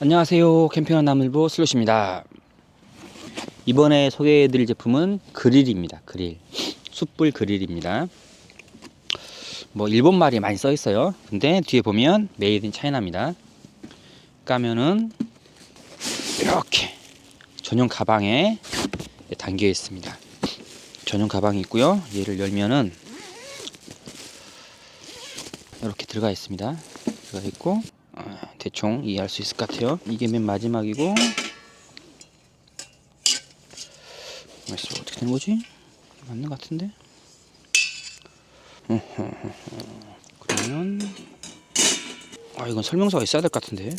안녕하세요. 캠핑한 나물보 슬롯입니다. 이번에 소개해드릴 제품은 그릴입니다. 그릴. 숯불 그릴입니다. 뭐 일본 말이 많이 써 있어요. 근데 뒤에 보면 메이드 인 차이나입니다. 까면은 이렇게 전용 가방에 담겨 있습니다. 전용 가방이 있고요. 얘를 열면은 이렇게 들어가 있습니다. 들어가 있고 어, 대충 이해할 수 있을 것 같아요. 이게 맨 마지막이고 맛이 어떻게 되는 거지? 맞는 것 같은데? 그러면 아 이건 설명서가 있어야 될 것 같은데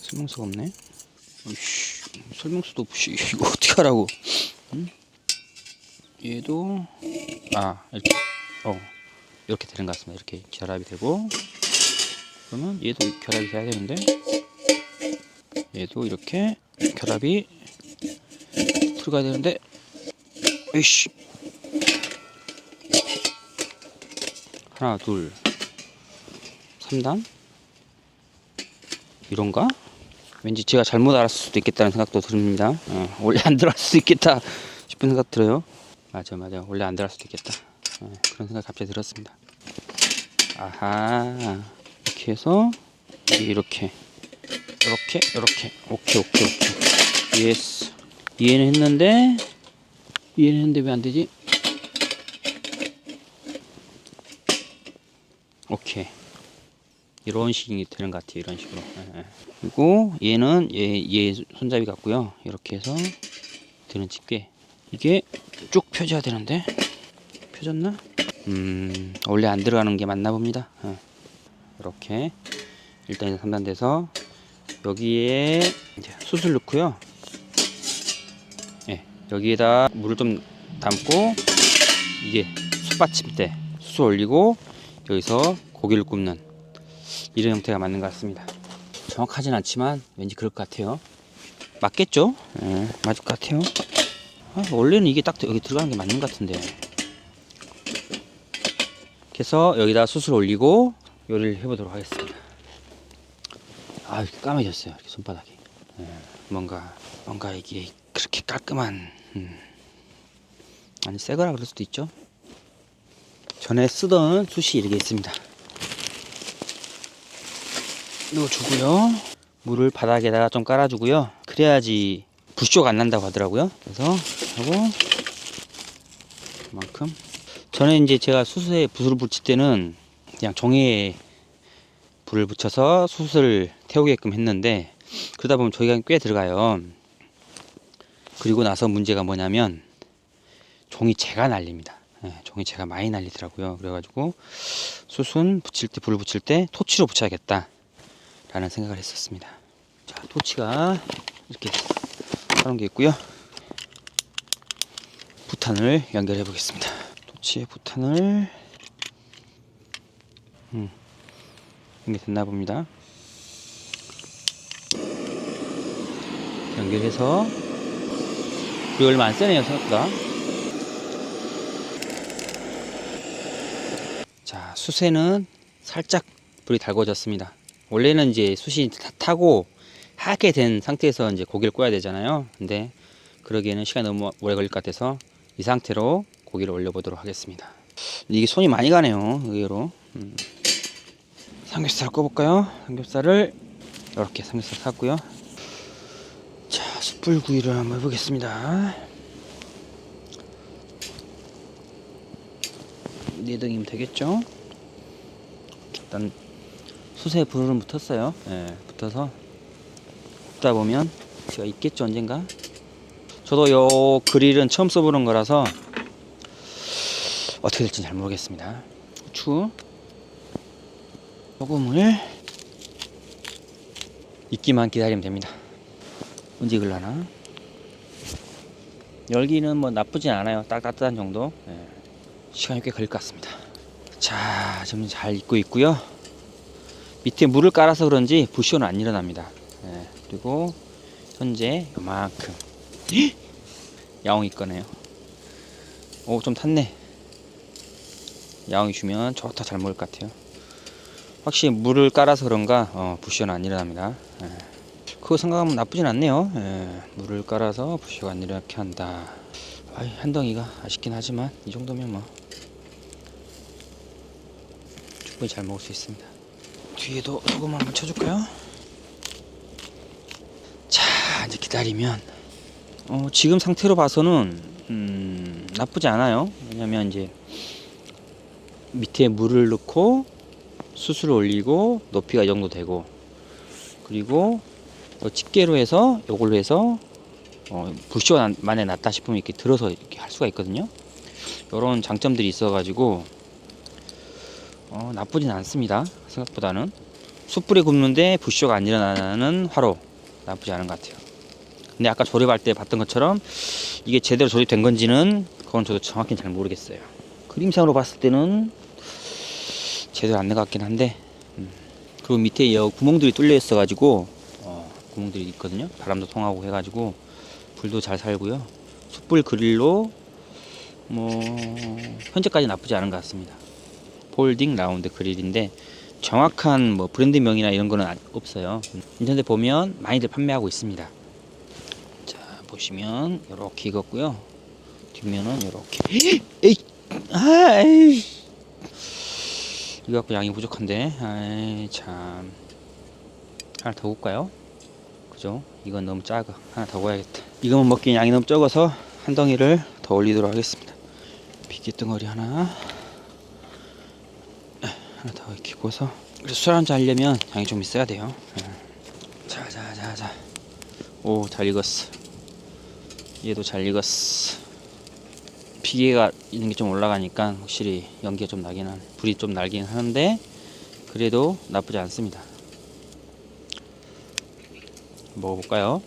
설명서가 없네. 이씨, 설명서도 없이 이거 어떻게 하라고? 응? 얘도 아 이렇게 어 이렇게 되는 것 같습니다. 이렇게 결합이 되고 그러면 얘도 결합이 돼야 되는데 얘도 이렇게 결합이 들어가야 되는데 에이씨. 하나 둘 3단? 이런가? 왠지 제가 잘못 알았을 수도 있겠다는 생각도 듭니다. 어, 원래 안 들어갈 수도 있겠다 싶은 생각 들어요. 맞아 맞아. 원래 안 들어갈 수도 있겠다. 어, 그런 생각 갑자기 들었습니다. 아하 이렇게 해서 이렇게 이렇게 이렇게. 오케이 오케이 오케이. 예스 이해는 했는데 이해는 했는데 왜 안 되지? 오케이. 이런 식이 되는 것 같아요 이런 식으로. 예, 예. 그리고 얘는 얘, 얘 손잡이 같고요. 이렇게 해서 드는 집게. 이게 쭉 펴져야 되는데? 펴졌나? 음 원래 안 들어가는 게 맞나 봅니다. 예. 이렇게 일단 이제 3단 돼서 여기에 이제 숯을 넣고요. 예, 여기에다 물을 좀 담고 이게 숯받침대 숯을 올리고 여기서 고기를 굽는 이런 형태가 맞는 것 같습니다. 정확하진 않지만 왠지 그럴 것 같아요. 맞겠죠? 예, 맞을 것 같아요. 아, 원래는 이게 딱 여기 들어가는 게 맞는 것 같은데. 그래서 여기다 숯을 올리고 요리를 해보도록 하겠습니다. 아, 이렇게 까매졌어요. 이렇게 손바닥이. 예, 뭔가, 뭔가 이게 그렇게 깔끔한, 음. 아니, 새 거라 그럴 수도 있죠. 전에 쓰던 숯이 이렇게 있습니다. 넣어주고요. 물을 바닥에다가 좀 깔아주고요. 그래야지 불쇼가 안 난다고 하더라고요. 그래서 하고, 그만큼. 전에 이제 제가 수수에 붓을 붙일 때는 그냥 종이에 불을 붙여서 숯을 태우게끔 했는데 그러다 보면 저희가 꽤 들어가요. 그리고 나서 문제가 뭐냐면 종이채가 날립니다. 예, 종이채가 많이 날리더라고요. 그래가지고 숯은 붙일 때 불을 붙일 때 토치로 붙여야겠다 라는 생각을 했었습니다. 자 토치가 이렇게 하는 게 있고요. 부탄을 연결해 보겠습니다. 토치에 부탄을 음, 이게 됐나 봅니다. 연결해서 불이 얼마 안 세네요 생각보다. 자 수세는 살짝 불이 달궈졌습니다. 원래는 이제 숯이 다 타고 하게 된 상태에서 이제 고기를 구워야 되잖아요. 근데 그러기에는 시간이 너무 오래 걸릴 것 같아서 이 상태로 고기를 올려보도록 하겠습니다. 이게 손이 많이 가네요. 의외로. 음. 삼겹살 꺼볼까요? 삼겹살을 이렇게 삼겹살 샀고요. 자, 숯불구이를 한번 해보겠습니다. 네 등이면 되겠죠? 일단 숯에 불은 붙었어요. 예, 붙어서 굽다 보면 제가 있겠죠 언젠가. 저도 요 그릴은 처음 써보는 거라서 어떻게 될지 잘 모르겠습니다. 후추, 소금을 익기만 기다리면 됩니다. 언제 익을라나? 열기는 뭐 나쁘진 않아요. 딱 따뜻한 정도. 예. 시간이 꽤 걸릴 것 같습니다. 자, 지금 잘 익고 있고요. 밑에 물을 깔아서 그런지 부시오는 안 일어납니다. 예. 그리고 현재 요만큼 야옹이 꺼네요. 오, 좀 탔네. 야옹이 주면 좋다 잘 먹을 것 같아요. 확실히 물을 깔아서 그런가 어, 부시오는 안 일어납니다. 예. 그거 생각하면 나쁘진 않네요. 예, 물을 깔아서 부시가 안 이렇게 한다. 아이, 한 덩이가 아쉽긴 하지만 이 정도면 뭐 충분히 잘 먹을 수 있습니다. 뒤에도 소금 한번 쳐줄까요? 자, 이제 기다리면 어, 지금 상태로 봐서는 음, 나쁘지 않아요. 왜냐면 이제 밑에 물을 넣고 수술을 올리고 높이가 이 정도 되고 그리고 또 집게로 해서 요걸로 해서 어, 부쇼 만에 났다 싶으면 이렇게 들어서 이렇게 할 수가 있거든요. 이런 장점들이 있어가지고 어, 나쁘진 않습니다. 생각보다는 숯불에 굽는데 부쇼가 안 일어나는 화로 나쁘지 않은 것 같아요. 근데 아까 조립할 때 봤던 것처럼 이게 제대로 조립된 건지는 그건 저도 정확히는 잘 모르겠어요. 그림상으로 봤을 때는 제대로 안 같긴 한데 음. 그리고 밑에 여 구멍들이 뚫려 있어 가지고 어, 구멍들이 있거든요. 바람도 통하고 해가지고 불도 잘 살고요. 숯불 그릴로 뭐 현재까지 나쁘지 않은 것 같습니다. 폴딩 라운드 그릴인데 정확한 뭐 브랜드명이나 이런 거는 아- 없어요. 인터넷 보면 많이들 판매하고 있습니다. 자 보시면 이렇게 익었고요. 뒷면은 이렇게 에이 아이 이거 갖고 양이 부족한데. 아이 참. 하나 더 굽까요? 그죠? 이건 너무 작아. 하나 더 구워야겠다. 이거만 먹기엔 양이 너무 적어서 한 덩이를 더 올리도록 하겠습니다. 비계덩어리 하나. 하나 더 이렇게 구워서. 그래서 술 한잔 하려면 양이 좀 있어야 돼요. 자자자자. 오 잘 익었어. 얘도 잘 익었어 비계가 있는 게 좀 올라가니까 확실히 연기가 좀 나긴 한 불이 좀 날긴 하는데 그래도 나쁘지 않습니다 먹어볼까요?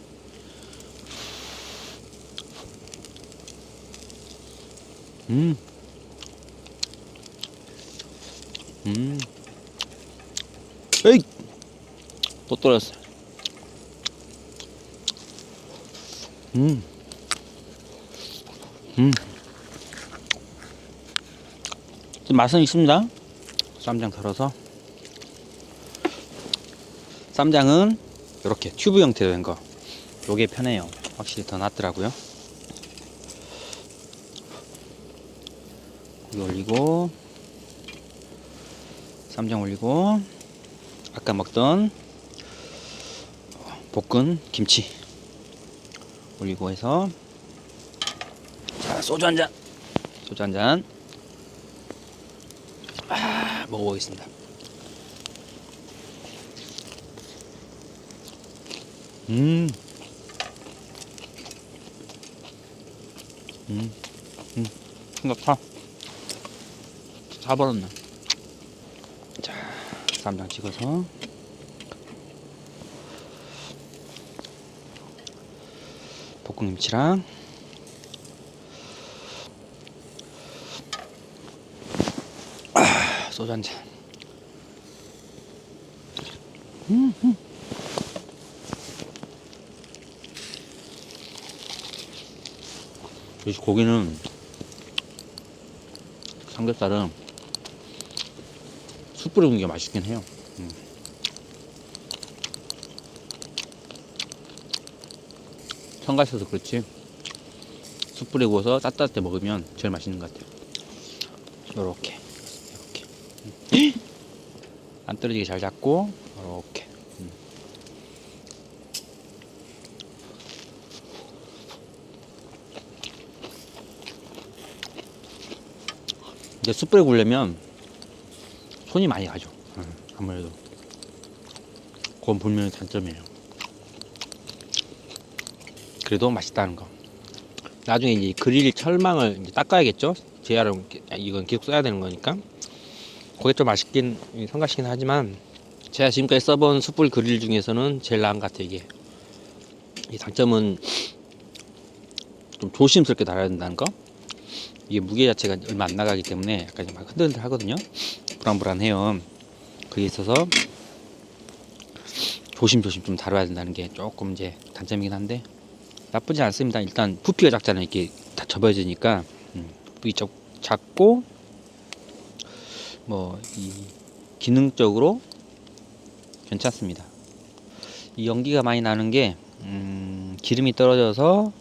음. 음. 에이! 또 떨어졌어. 음. 음. 좀 맛은 있습니다. 쌈장 덜어서. 쌈장은 이렇게 튜브 형태로 된 거. 요게 편해요. 확실히 더 낫더라고요. 고기 올리고, 쌈장 올리고, 아까 먹던 볶은 김치 올리고 해서, 자, 소주 한 잔. 소주 한 잔. 아, 먹어보겠습니다. 음. 음. 음. 생각하. 다 버렸네. 자, 쌈장 찍어서. 볶음김치랑 소주 한 잔. 음, 음. 이 고기는 삼겹살은 숯 뿌려 먹는 게 맛있긴 해요. 음. 성가셔서 그렇지 숯 뿌려 구워서 따뜻할 먹으면 제일 맛있는 것 같아요. 요렇게 안 떨어지게 잘 잡고 요렇게 음. 이제 숯불에 구우려면 손이 많이 가죠. 음, 아무래도 그건 분명히 단점이에요. 그래도 맛있다는 거. 나중에 이제 그릴 철망을 이제 닦아야겠죠. 재활용 이건 계속 써야 되는 거니까. 그게 좀 맛있긴 성가시긴 하지만 제가 지금까지 써본 숯불 그릴 중에서는 제일 나은 것 같아요 이게. 이 장점은 좀 조심스럽게 달아야 된다는 거. 이게 무게 자체가 얼마 안 나가기 때문에 약간 좀막 흔들흔들 하거든요. 불안불안해요. 그게 있어서 조심조심 좀 다뤄야 된다는 게 조금 이제 단점이긴 한데 나쁘지 않습니다. 일단 부피가 작잖아요. 이렇게 다 접어지니까 음, 부피 작, 작고 뭐 이 기능적으로 괜찮습니다. 이 연기가 많이 나는 게 음, 기름이 떨어져서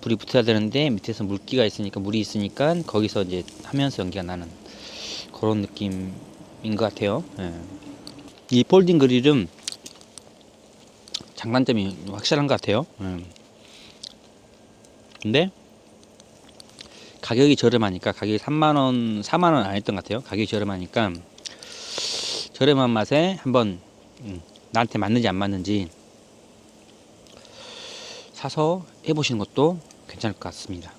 불이 붙어야 되는데 밑에서 물기가 있으니까 물이 있으니까 거기서 이제 하면서 연기가 나는 그런 느낌인 것 같아요. 예. 이 폴딩 그릴은 장단점이 확실한 것 같아요. 예. 근데 가격이 저렴하니까 가격이 3만 원, 4만 원 안 했던 것 같아요. 가격이 저렴하니까 저렴한 맛에 한번 음, 나한테 맞는지 안 맞는지 사서 해보시는 것도 괜찮을 것 같습니다.